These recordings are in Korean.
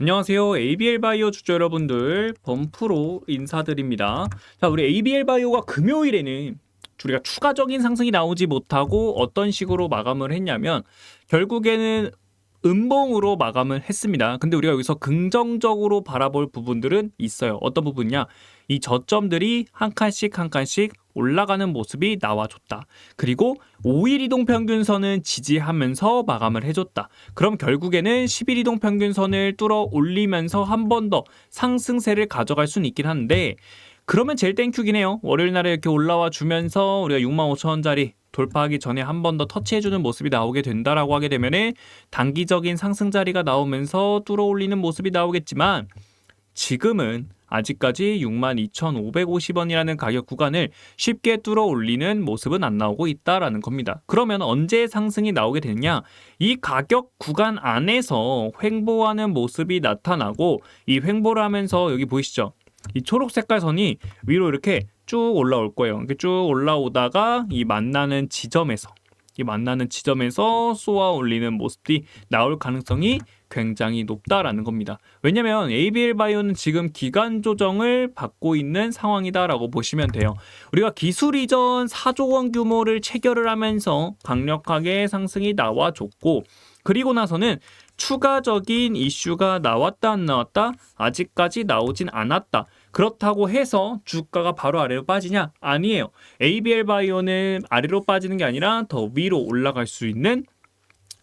안녕하세요. ABL 바이오 주주 여러분들, 범프로 인사드립니다. 자, 우리 ABL 바이오가 금요일에는 우리가 추가적인 상승이 나오지 못하고 어떤 식으로 마감을 했냐면 결국에는 음봉으로 마감을 했습니다. 근데 우리가 여기서 긍정적으로 바라볼 부분들은 있어요. 어떤 부분이냐? 이 저점들이 한 칸씩 한 칸씩 올라가는 모습이 나와줬다. 그리고 5일 이동 평균선은 지지하면서 마감을 해줬다. 그럼 결국에는 10일 이동 평균선을 뚫어 올리면서 한 번 더 상승세를 가져갈 수는 있긴 한데 그러면 제일 땡큐긴 해요. 월요일 날에 이렇게 올라와 주면서 우리가 65,000원짜리 돌파하기 전에 한 번 더 터치해주는 모습이 나오게 된다라고 하게 되면은 단기적인 상승 자리가 나오면서 뚫어 올리는 모습이 나오겠지만 지금은 아직까지 62,550원이라는 가격 구간을 쉽게 뚫어 올리는 모습은 안 나오고 있다라는 겁니다. 그러면 언제 상승이 나오게 되느냐? 이 가격 구간 안에서 횡보하는 모습이 나타나고 이 횡보를 하면서 여기 보이시죠? 이 초록 색깔 선이 위로 이렇게 쭉 올라올 거예요. 이렇게 쭉 올라오다가 이 만나는 지점에서 이 만나는 지점에서 쏘아 올리는 모습이 나올 가능성이 굉장히 높다라는 겁니다. 왜냐면 ABL 바이오는 지금 기간 조정을 받고 있는 상황이다라고 보시면 돼요. 우리가 기술 이전 4조 원 규모를 체결을 하면서 강력하게 상승이 나와줬고 그리고 나서는 추가적인 이슈가 나왔다 안 나왔다 아직까지 나오진 않았다. 그렇다고 해서 주가가 바로 아래로 빠지냐? 아니에요. ABL 바이오는 아래로 빠지는 게 아니라 더 위로 올라갈 수 있는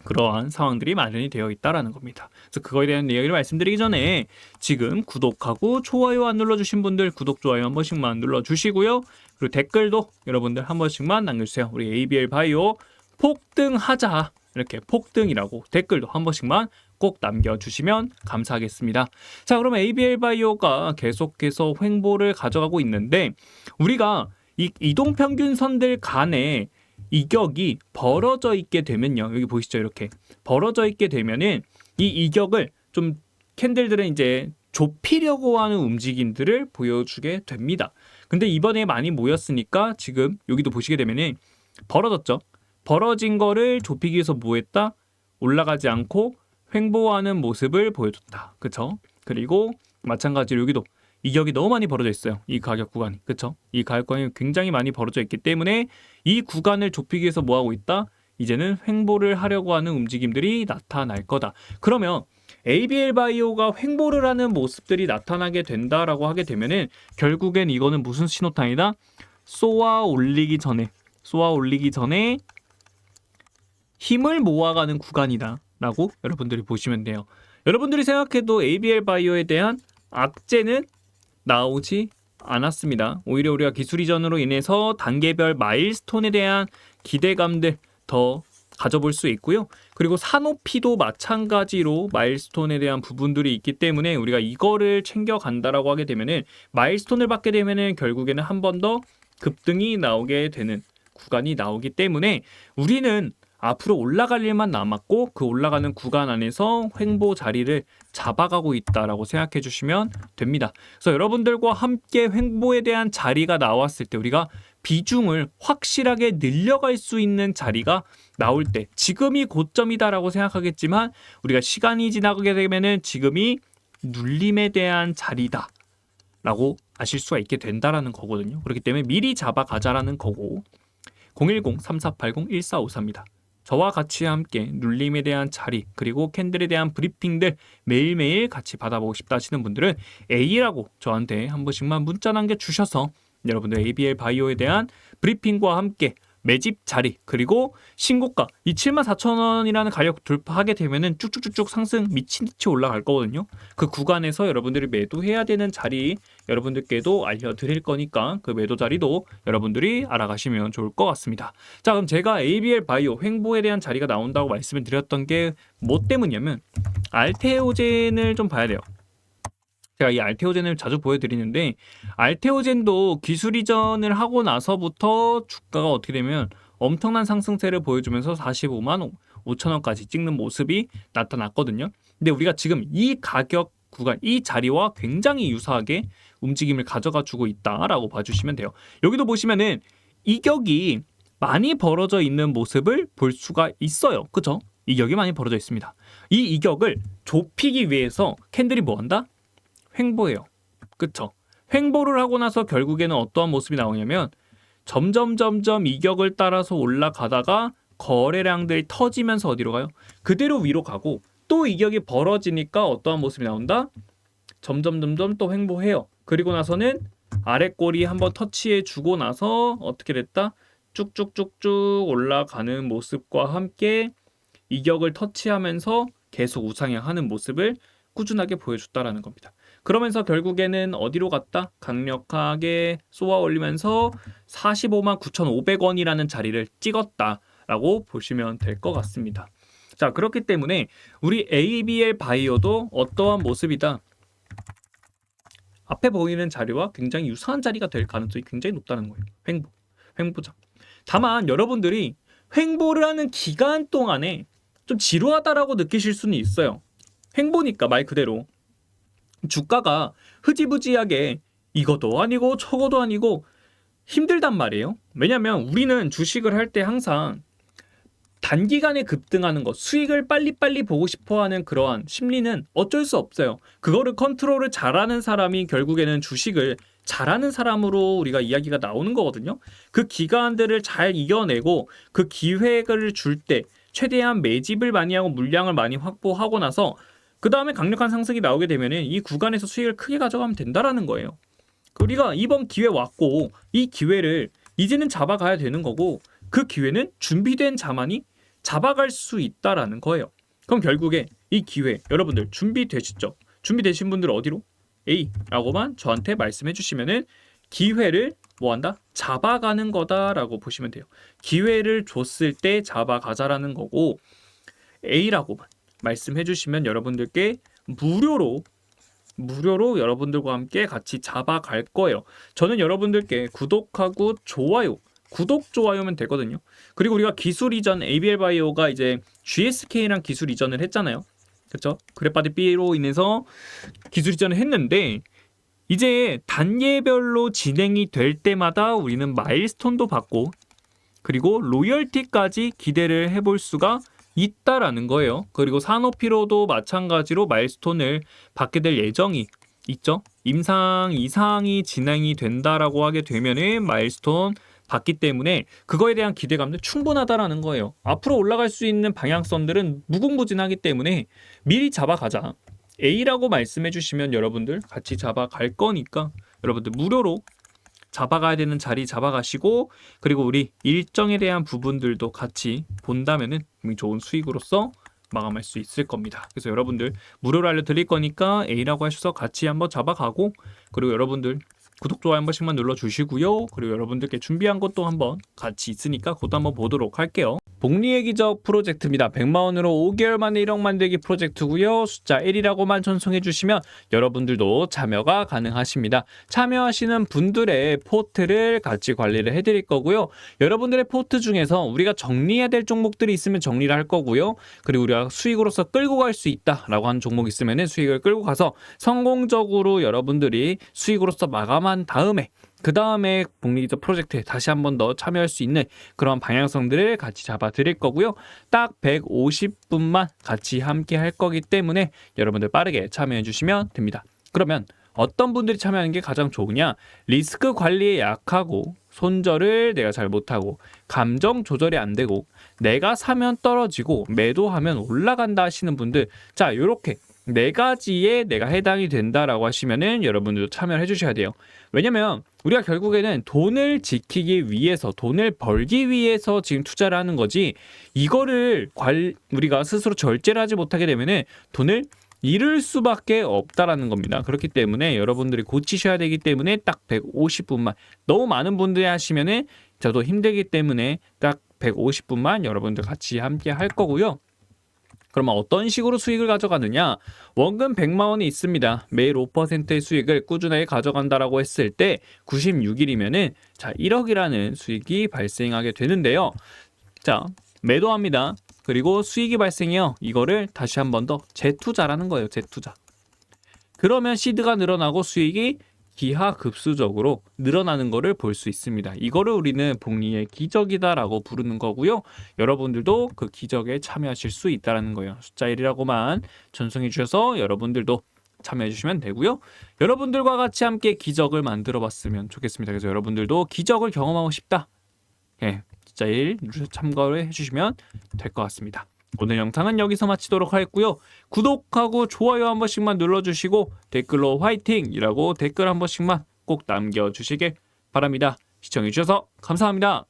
그러한 상황들이 마련이 되어 있다라는 겁니다. 그래서 그거에 대한 이야기를 말씀드리기 전에 지금 구독하고 좋아요 안 눌러주신 분들 구독 좋아요 한 번씩만 눌러주시고요. 그리고 댓글도 여러분들 한 번씩만 남겨주세요. 우리 ABL 바이오 폭등하자 이렇게 폭등이라고 댓글도 한 번씩만 꼭 남겨주시면 감사하겠습니다. 자, 그러면 ABL 바이오가 계속해서 횡보를 가져가고 있는데 우리가 이 이동 평균선들 간에 이격이 벌어져 있게 되면요. 여기 보이시죠? 이렇게 벌어져 있게 되면은 이 이격을 좀 캔들들은 이제 좁히려고 하는 움직임들을 보여주게 됩니다. 근데 이번에 많이 모였으니까 지금 여기도 보시게 되면은 벌어졌죠. 벌어진 거를 좁히기 위해서 뭐 했다? 올라가지 않고 횡보하는 모습을 보여줬다. 그쵸? 그리고 마찬가지로 여기도 이격이 너무 많이 벌어져 있어요. 이 가격 구간이. 그쵸? 이 가격 구간이 굉장히 많이 벌어져 있기 때문에 이 구간을 좁히기 위해서 뭐 하고 있다? 이제는 횡보를 하려고 하는 움직임들이 나타날 거다. 그러면 ABL 바이오가 횡보를 하는 모습들이 나타나게 된다라고 하게 되면은 결국엔 이거는 무슨 신호탄이다? 쏘아 올리기 전에 쏘아 올리기 전에 힘을 모아가는 구간이다 라고 여러분들이 보시면 돼요. 여러분들이 생각해도 ABL 바이오에 대한 악재는 나오지 않았습니다. 오히려 우리가 기술 이전으로 인해서 단계별 마일스톤에 대한 기대감들 더 가져볼 수 있고요. 그리고 산호피도 마찬가지로 마일스톤에 대한 부분들이 있기 때문에 우리가 이거를 챙겨간다라고 하게 되면은 마일스톤을 받게 되면은 결국에는 한 번 더 급등이 나오게 되는 구간이 나오기 때문에 우리는 앞으로 올라갈 일만 남았고 그 올라가는 구간 안에서 횡보 자리를 잡아가고 있다라고 생각해 주시면 됩니다. 그래서 여러분들과 함께 횡보에 대한 자리가 나왔을 때 우리가 비중을 확실하게 늘려갈 수 있는 자리가 나올 때 지금이 고점이다라고 생각하겠지만 우리가 시간이 지나가게 되면은 지금이 눌림에 대한 자리다. 라고 아실 수가 있게 된다라는 거거든요. 그렇기 때문에 미리 잡아가자라는 거고 010-3480-1454입니다. 저와 같이 함께 눌림에 대한 자리 그리고 캔들에 대한 브리핑들 매일매일 같이 받아보고 싶다 하시는 분들은 A라고 저한테 한 번씩만 문자 남겨 주셔서 여러분들 ABL 바이오에 대한 브리핑과 함께 매집 자리 그리고 신고가 이 74,000원이라는 가격 돌파하게 되면은 쭉쭉쭉쭉 상승 미친 듯이 올라갈 거거든요. 그 구간에서 여러분들이 매도해야 되는 자리 여러분들께도 알려드릴 거니까 그 매도 자리도 여러분들이 알아가시면 좋을 것 같습니다. 자 그럼 제가 ABL 바이오 횡보에 대한 자리가 나온다고 말씀을 드렸던 게 뭐 때문이냐면 알테오젠을 좀 봐야 돼요. 제가 이 알테오젠을 자주 보여드리는데 알테오젠도 기술 이전을 하고 나서부터 주가가 어떻게 되면 엄청난 상승세를 보여주면서 45만 5천 원까지 찍는 모습이 나타났거든요. 근데 우리가 지금 이 가격 구간, 이 자리와 굉장히 유사하게 움직임을 가져가 주고 있다라고 봐주시면 돼요. 여기도 보시면은 이격이 많이 벌어져 있는 모습을 볼 수가 있어요. 그죠? 이격이 많이 벌어져 있습니다. 이 이격을 좁히기 위해서 캔들이 뭐 한다? 횡보해요. 그쵸? 횡보를 하고 나서 결국에는 어떠한 모습이 나오냐면 점점 점점 이격을 따라서 올라가다가 거래량들이 터지면서 어디로 가요? 그대로 위로 가고 또 이격이 벌어지니까 어떠한 모습이 나온다? 점점 점점 또 횡보해요. 그리고 나서는 아래 꼬리 한번 터치해 주고 나서 어떻게 됐다? 쭉쭉쭉쭉 올라가는 모습과 함께 이격을 터치하면서 계속 우상향하는 모습을 꾸준하게 보여줬다라는 겁니다. 그러면서 결국에는 어디로 갔다? 강력하게 쏘아 올리면서 45만 9,500원이라는 자리를 찍었다라고 보시면 될 것 같습니다. 자, 그렇기 때문에 우리 ABL 바이오도 어떠한 모습이다. 앞에 보이는 자리와 굉장히 유사한 자리가 될 가능성이 굉장히 높다는 거예요. 횡보, 횡보장. 다만 여러분들이 횡보를 하는 기간 동안에 좀 지루하다라고 느끼실 수는 있어요. 횡보니까 말 그대로 주가가 흐지부지하게 이것도 아니고 저것도 아니고 힘들단 말이에요. 왜냐면 우리는 주식을 할 때 항상 단기간에 급등하는 것, 수익을 빨리빨리 보고 싶어 하는 그러한 심리는 어쩔 수 없어요. 그거를 컨트롤을 잘하는 사람이 결국에는 주식을 잘하는 사람으로 우리가 이야기가 나오는 거거든요. 그 기간들을 잘 이겨내고 그 기회를 줄 때 최대한 매집을 많이 하고 물량을 많이 확보하고 나서 그 다음에 강력한 상승이 나오게 되면은 이 구간에서 수익을 크게 가져가면 된다라는 거예요. 우리가 이번 기회 왔고 이 기회를 이제는 잡아가야 되는 거고 그 기회는 준비된 자만이 잡아갈 수 있다라는 거예요. 그럼 결국에 이 기회 여러분들 준비되시죠? 준비되신 분들 어디로? A라고만 저한테 말씀해 주시면은 기회를 뭐 한다? 잡아가는 거다라고 보시면 돼요. 기회를 줬을 때 잡아가자라는 거고 A라고만 말씀해 주시면 여러분들께 무료로 무료로 여러분들과 함께 같이 잡아갈 거예요. 저는 여러분들께 구독하고 좋아요 구독 좋아요면 되거든요. 그리고 우리가 기술 이전 ABL 바이오가 이제 GSK랑 기술 이전을 했잖아요. 그렇죠? 그래파디 B로 인해서 기술 이전을 했는데 이제 단계별로 진행이 될 때마다 우리는 마일스톤도 받고 그리고 로열티까지 기대를 해볼 수가 있다라는 거예요. 그리고 산호피로도 마찬가지로 마일스톤을 받게 될 예정이 있죠. 임상 이상이 진행이 된다라고 하게 되면은 마일스톤 받기 때문에 그거에 대한 기대감도 충분하다라는 거예요. 앞으로 올라갈 수 있는 방향성들은 무궁무진하기 때문에 미리 잡아가자. A라고 말씀해 주시면 여러분들 같이 잡아갈 거니까 여러분들 무료로 잡아가야 되는 자리 잡아가시고 그리고 우리 일정에 대한 부분들도 같이 본다면은 좋은 수익으로서 마감할 수 있을 겁니다. 그래서 여러분들 무료로 알려드릴 거니까 A라고 하셔서 같이 한번 잡아가고 그리고 여러분들 구독 좋아요 한 번씩만 눌러주시고요. 그리고 여러분들께 준비한 것도 한번 같이 있으니까 그것도 한번 보도록 할게요. 복리의 기적 프로젝트입니다. 100만 원으로 5개월 만에 1억 만들기 프로젝트고요. 숫자 1이라고만 전송해 주시면 여러분들도 참여가 가능하십니다. 참여하시는 분들의 포트를 같이 관리를 해드릴 거고요. 여러분들의 포트 중에서 우리가 정리해야 될 종목들이 있으면 정리를 할 거고요. 그리고 우리가 수익으로서 끌고 갈 수 있다라고 하는 종목 있으면 수익을 끌고 가서 성공적으로 여러분들이 수익으로서 마감한 다음에 그 다음에 복리기적 프로젝트에 다시 한 번 더 참여할 수 있는 그런 방향성들을 같이 잡아 드릴 거고요. 딱 150분만 같이 함께 할 거기 때문에 여러분들 빠르게 참여해 주시면 됩니다. 그러면 어떤 분들이 참여하는 게 가장 좋으냐? 리스크 관리에 약하고 손절을 내가 잘 못하고 감정 조절이 안 되고 내가 사면 떨어지고 매도하면 올라간다 하시는 분들 자 요렇게 네 가지에 내가 해당이 된다라고 하시면은 여러분들도 참여를 해주셔야 돼요. 왜냐면 우리가 결국에는 돈을 지키기 위해서 돈을 벌기 위해서 지금 투자를 하는 거지 이거를 관 우리가 스스로 절제를 하지 못하게 되면은 돈을 잃을 수밖에 없다라는 겁니다. 그렇기 때문에 여러분들이 고치셔야 되기 때문에 딱 150분만 너무 많은 분들이 하시면은 저도 힘들기 때문에 딱 150분만 여러분들 같이 함께 할 거고요. 그러면 어떤 식으로 수익을 가져가느냐? 원금 100만 원이 있습니다. 매일 5%의 수익을 꾸준하게 가져간다라고 했을 때 96일이면은 자, 1억이라는 수익이 발생하게 되는데요. 자, 매도합니다. 그리고 수익이 발생해요. 이거를 다시 한 번 더 재투자라는 거예요. 재투자. 그러면 시드가 늘어나고 수익이 기하급수적으로 늘어나는 것을 볼 수 있습니다. 이거를 우리는 복리의 기적이다라고 부르는 거고요. 여러분들도 그 기적에 참여하실 수 있다라는 거예요. 숫자 1이라고만 전송해 주셔서 여러분들도 참여해 주시면 되고요. 여러분들과 같이 함께 기적을 만들어 봤으면 좋겠습니다. 그래서 여러분들도 기적을 경험하고 싶다. 예, 숫자 1 누르셔서 참가를 해 주시면 될 것 같습니다. 오늘 영상은 여기서 마치도록 하겠고요. 구독하고 좋아요 한 번씩만 눌러주시고 댓글로 화이팅이라고 댓글 한 번씩만 꼭 남겨주시길 바랍니다. 시청해주셔서 감사합니다.